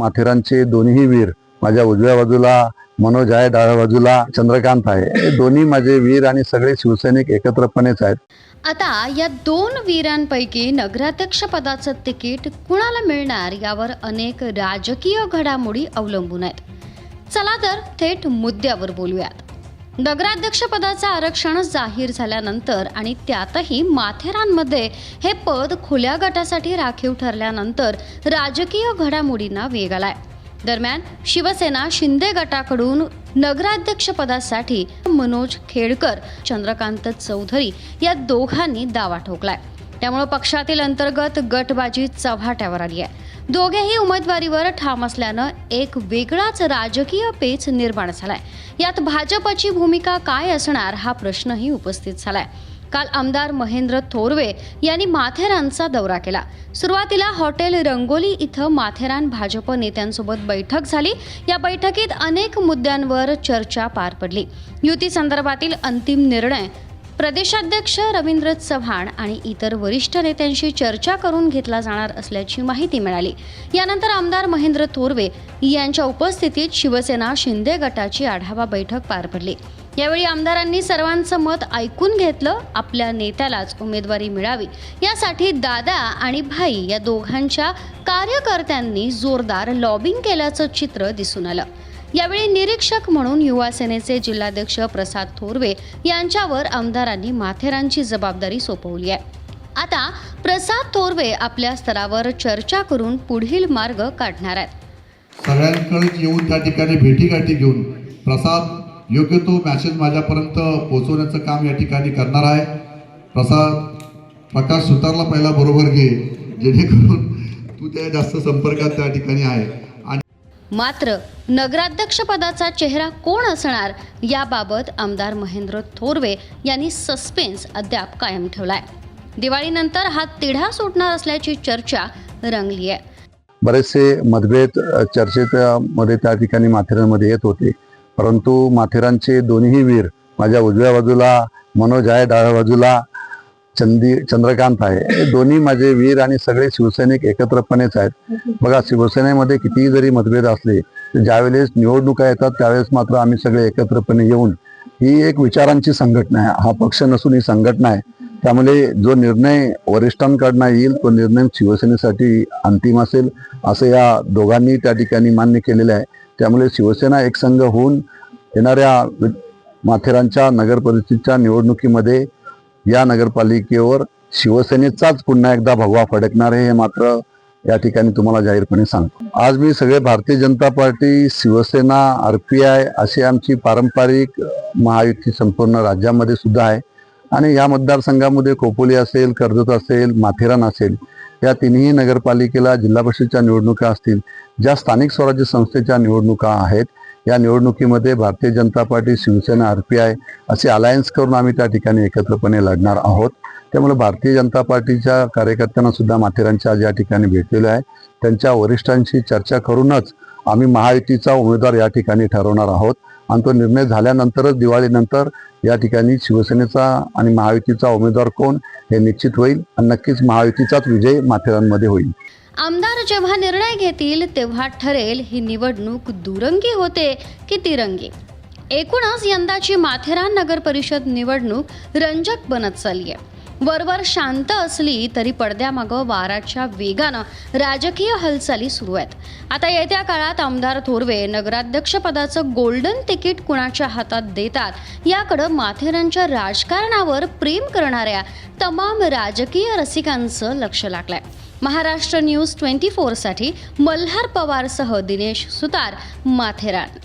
माथेरानचे दोन्ही वीर माझ्या उजव्या बाजूला मनोज आहे डाव्या बाजूला चंद्रकांत आहे. हे दोन्ही माझे वीर आणि सगळे शिवसैनिक एकत्रपणेच आहेत. आता या दोन वीरांपैकी नगराध्यक्ष पदाचं तिकीट कुणाला मिळणार यावर अनेक राजकीय घडामोडी अवलंबून आहेत. चला तर थेट मुद्द्यावर बोलूयात. नगराध्यक्षपदाचं आरक्षण जाहीर झाल्यानंतर आणि त्यातही माथेरानमध्ये हे पद खुल्या गटासाठी राखीव ठरल्यानंतर राजकीय घडामोडींना वेग आलाय. दरम्यान शिवसेना शिंदे गटाकडून नगराध्यक्षपदासाठी मनोज खेडकर चंद्रकांत चौधरी या दोघांनी दावा ठोकलाय. त्यामुळे पक्षातील अंतर्गत गटबाजी चव्हाट्यावर आली आहे. दोघेही उमेदवारीवर ठाम असल्यानं एक वेगळाच राजकीय पेच निर्माण झालाय. यात भाजपची भूमिका काय असणार हा प्रश्नही उपस्थित झालाय. काल आमदार महेंद्र थोरवे यांनी माथेरानचा दौरा केला. सुरुवातीला हॉटेल रंगोली इथं माथेरान भाजप नेत्यांसोबत बैठक झाली. या बैठकीत अनेक मुद्द्यांवर चर्चा पार पडली. युती संदर्भातील अंतिम निर्णय प्रदेशाध्यक्ष रवींद्र चव्हाण आणि इतर वरिष्ठ नेत्यांशी चर्चा करून घेतला जाणार असल्याची माहिती मिळाली. यानंतर आमदार महेंद्र थोरवे यांच्या उपस्थितीत शिवसेना शिंदे गटाची आढावा बैठक पार पडली. यावेळी आमदारांनी सर्वांचं मत ऐकून घेतलं आपल्या नेत्यालाच उमेदवारी मिळावी यासाठी दादा आणि भाई या दोघांच्या कार्यकर्त्यांनी जोरदार लॉबिंग केल्याचं चित्र दिसून आलं. यावेळी निरीक्षक म्हणून युवा सेनेचे जिल्हाध्यक्ष प्रसाद थोरवे यांच्यावर आमदारांनी माथेरानची जबाबदारी सोपवली आहे. आता प्रसाद थोरवे आपल्या स्तरावर चर्चा करून पुढील मार्ग काढणार आहेत. सगळ्यांकडे येऊन त्या ठिकाणी भेटीगाठी घेऊन प्रसाद योग्य तो मॅसेज माझ्यापर्यंत पोहोचवण्याचं काम या ठिकाणी करणार आहे. प्रसाद प्रकाश सुतारला पहिला बरोबर घे जेणेकरून तू त्या जास्त संपर्कात त्या ठिकाणी आहे. मात्र नगराध्यक्षपदाचा चेहरा कोण असणार याबाबत आमदार महेंद्र थोरवे यांनी सस्पेन्स अद्याप कायम ठेवलाय. दिवाळीनंतर हा तिढा सुटणार असल्याची चर्चा रंगली आहे. बरेचसे मतभेद चर्चेमध्ये चर्चेत मध्ये त्या ठिकाणी माथेरानमध्ये येत होते. परंतु माथेरानचे दोन्ही वीर माझ्या उजव्या बाजूला मनोज आहे डाव्या बाजूला चंदी चंद्रकांत आहे. हे दोन्ही माझे वीर आणि सगळे शिवसैनिक एकत्रपणेच आहेत. बघा शिवसेनेमध्ये कितीही जरी मतभेद असले ज्यावेळेस निवडणुका येतात त्यावेळेस मात्र आम्ही सगळे एकत्रपणे येऊन ही एक विचारांची संघटना आहे. हा पक्ष नसून ही संघटना आहे. त्यामुळे जो निर्णय वरिष्ठांकडनं येईल तो निर्णय शिवसेनेसाठी अंतिम असेल असं या दोघांनी त्या ठिकाणी मान्य केलेलं आहे. त्यामुळे शिवसेना एकसंघ होऊन येणाऱ्या माथेरानच्या नगर परिषदेच्या निवडणुकीमध्ये या नगरपालिकेवर शिवसेनेचाच पुन्हा एकदा भगवा फडकणार आहे हे मात्र या ठिकाणी तुम्हाला जाहीरपणे सांगतो. आज मी सगळे Bharatiya Janata party Shivsena R P I अशी आमची पारंपरिक महायुती संपूर्ण राज्यामध्ये सुद्धा आहे. आणि या मतदारसंघामध्ये खोपोली असेल कर्जत असेल माथेरान असेल या तिन्ही नगरपालिकेला जिल्हा परिषदेच्या निवडणुका असतील ज्या स्थानिक स्वराज्य संस्थेच्या निवडणुका आहेत या निवडणुकीमध्ये Bharatiya Janata party Shivsena R P I असे अलायन्स करून आम्ही त्या ठिकाणी एकत्रपणे लढणार आहोत. त्यामुळे भारतीय जनता पार्टीच्या कार्यकर्त्यांना सुद्धा माथेरानच्या आज या ठिकाणी भेटलेलं आहे त्यांच्या वरिष्ठांशी चर्चा करूनच आम्ही महायुतीचा उमेदवार या ठिकाणी ठरवणार आहोत. आणि तो निर्णय झाल्यानंतरच दिवाळीनंतर या ठिकाणी शिवसेनेचा आणि महायुतीचा उमेदवार कोण हे निश्चित होईल. आणि नक्कीच महायुतीचाच विजय माथेरानमध्ये होईल. आमदार जेव्हा निर्णय घेतील तेव्हा ठरेल ही निवडणूक दुरंगी होते की तिरंगी? एकूणच यंदाची माथेरान नगर परिषद निवडणूक रंजक बनत चालली आहे वरवर शांत असली तरी पडद्यामागं वाराच्या वेगानं राजकीय हालचाली सुरू आहेत. आता येत्या काळात आमदार थोरवे नगराध्यक्षपदाचं गोल्डन तिकीट कुणाच्या हातात देतात याकडं माथेरानच्या राजकारणावर प्रेम करणाऱ्या तमाम राजकीय रसिकांचं लक्ष लागलंय. महाराष्ट्र न्यूज ट्वेंटी फोरसाठी मल्हार पवारसह दिनेश सुतार माथेरान.